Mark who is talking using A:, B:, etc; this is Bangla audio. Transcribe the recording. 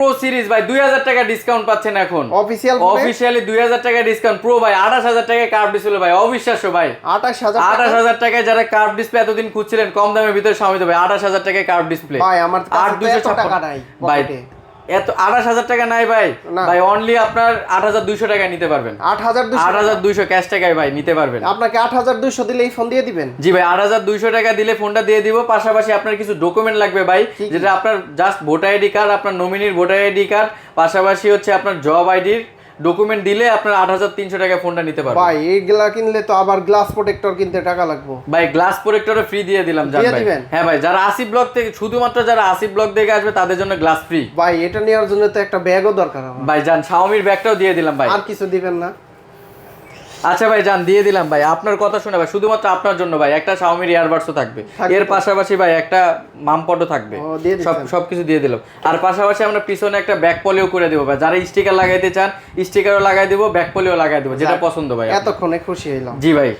A: প্রো সিরিজ ভাই দুই হাজার টাকা ডিসকাউন্ট পাচ্ছেন এখন।
B: অফিসিয়াল
A: অফিসিয়ালি দুই হাজার টাকা ডিসকাউন্ট প্রো ভাই আঠাশ হাজার টাকায় কার্ভ ডিসপ্লে ভাই অবিশ্বাস্য ভাই।
B: আঠাশ হাজার
A: আঠাশ
B: টাকা
A: হাজার টাকায় যারা কার্ভ ডিসপ্লে এতদিন খুঁজছিলেন কম দামের ভিতরে স্বামী ভাই আঠাশ হাজার টাকায় কার্ভ ডিসপ্লে
B: ভাই আমার কাছে
A: আট
B: তো
A: দুইশো
B: এত টাকা নাই
A: ভাই এত আঠাশ হাজার টাকা নাই ভাই। ভাই অনলি আপনার আট হাজার দুইশো টাকায় নিতে পারবেন।
B: আট হাজার
A: আট হাজার দুইশো ক্যাশ টাকায় ভাই নিতে পারবেন।
B: আপনাকে আট হাজার দুশো দিলে এই ফোন দিয়ে দিবেন?
A: জি ভাই আট হাজার দুইশো টাকা দিলে ফোনটা দিয়ে দিব। পাশাপাশি আপনার কিছু ডকুমেন্ট লাগবে ভাই? যেটা আপনার জাস্ট ভোটার আইডি কার্ড আপনার নমিনির ভোটার আইডি কার্ড পাশাপাশি হচ্ছে আপনার জব আইডির ডকুমেন্ট দিলে আপনার আট হাজার তিনশো টাকা ফোনটা নিতে পারবেন।
B: ভাই এইগুলা কিনলে তো আবার গ্লাস প্রোটেক্টর কিনতে টাকা লাগবে।
A: ভাই গ্লাস প্রোটেক্টরে ফ্রি দিয়ে দিলাম
B: দিয়ে দিবেন?
A: হ্যাঁ ভাই যারা আসি ব্লক থেকে শুধুমাত্র যারা আসি ব্লক থেকে আসবে তাদের জন্য গ্লাস ফ্রি
B: ভাই এটা নেওয়ার জন্য তো একটা ব্যাগও দরকার
A: ভাই জান শাওমির ব্যাগটাও দিয়ে দিলাম ভাই।
B: আর কিছু দিবেন না।
A: আচ্ছা ভাই জান দিয়ে দিলাম ভাই। আপনার কথা শুনে ভাই শুধুমাত্র আপনার জন্য ভাই একটা শাওমির ইয়ারবাডসও থাকবে।
B: থাকবে
A: এর পাশাপাশি ভাই একটা মামপডও থাকবে।
B: সব
A: সব
B: কিছু
A: সবকিছু দিয়ে দিলাম। আর পাশাপাশি আমরা পিছনে একটা ব্যাক পলিও করে দেবো ভাই। যারা স্টিকার লাগাইতে চান স্টিকারও লাগাই দেবো ব্যাক পলিও লাগাই দেবো যেটা পছন্দ ভাই
B: এতক্ষণে খুশি হইলাম।
A: জি ভাই।